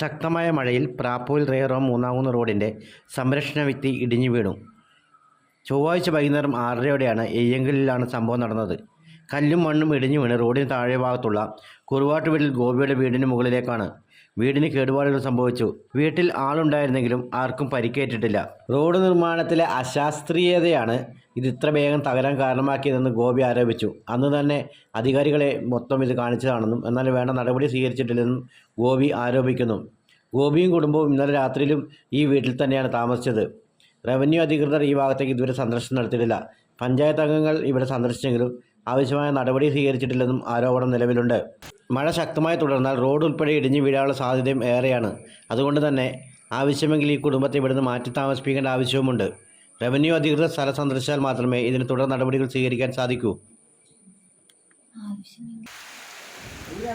ശക്തമായ മഴയിൽ പ്രാപ്പോയിൽ റേറോം മൂന്നാകുന്ന് റോഡിന്റെ സംരക്ഷണ വ്യക്തി ഇടിഞ്ഞു വീണു. ചൊവ്വാഴ്ച വൈകുന്നേരം ആറരയോടെയാണ് എയ്യങ്കലിലാണ് സംഭവം നടന്നത്. കല്ലും മണ്ണും ഇടിഞ്ഞു വീണ് റോഡിന് താഴെ ഭാഗത്തുള്ള കുറുവാട്ടുവീട്ടിൽ ഗോപിയുടെ വീടിന് മുകളിലേക്കാണ് വീടിന് കേടുപാടുകൾ സംഭവിച്ചു. വീട്ടിൽ ആളുണ്ടായിരുന്നെങ്കിലും ആർക്കും പരിക്കേറ്റിട്ടില്ല. റോഡ് നിർമ്മാണത്തിലെ അശാസ്ത്രീയതയാണ് ഇത് ഇത്ര വേഗം തകരാൻ കാരണമാക്കിയതെന്ന് ഗോപി ആരോപിച്ചു. അന്ന് തന്നെ അധികാരികളെ മൊത്തം ഇത് കാണിച്ചതാണെന്നും എന്നാൽ വേണ്ട നടപടി സ്വീകരിച്ചിട്ടില്ലെന്നും ഗോപി ആരോപിക്കുന്നു. ഗോപിയും കുടുംബവും ഇന്നലെ രാത്രിയിലും ഈ വീട്ടിൽ തന്നെയാണ് താമസിച്ചത്. റവന്യൂ അധികൃതർ ഈ ഭാഗത്തേക്ക് ഇതുവരെ സന്ദർശനം നടത്തിയിട്ടില്ല. പഞ്ചായത്ത് അംഗങ്ങൾ ഇവിടെ സന്ദർശിച്ചെങ്കിലും ആവശ്യമായ നടപടി സ്വീകരിച്ചിട്ടില്ലെന്നും ആരോപണം നിലവിലുണ്ട് മഴ ശക്തമായി തുടർന്നാൽ റോഡ് ഉൾപ്പെടെ ഇടിഞ്ഞു വീഴാനുള്ള സാധ്യതയും ഏറെയാണ് അതുകൊണ്ട് തന്നെ ആവശ്യമെങ്കിൽ ഈ കുടുംബത്തെ ഇവിടുന്ന് മാറ്റി താമസിപ്പിക്കേണ്ട ആവശ്യവുമുണ്ട് റവന്യൂ അധികൃതർ സ്ഥലം സന്ദർശിച്ചാൽ മാത്രമേ ഇതിന് തുടർ നടപടികൾ സ്വീകരിക്കാൻ സാധിക്കൂ ഇവിടെ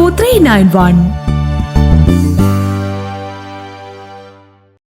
three nine one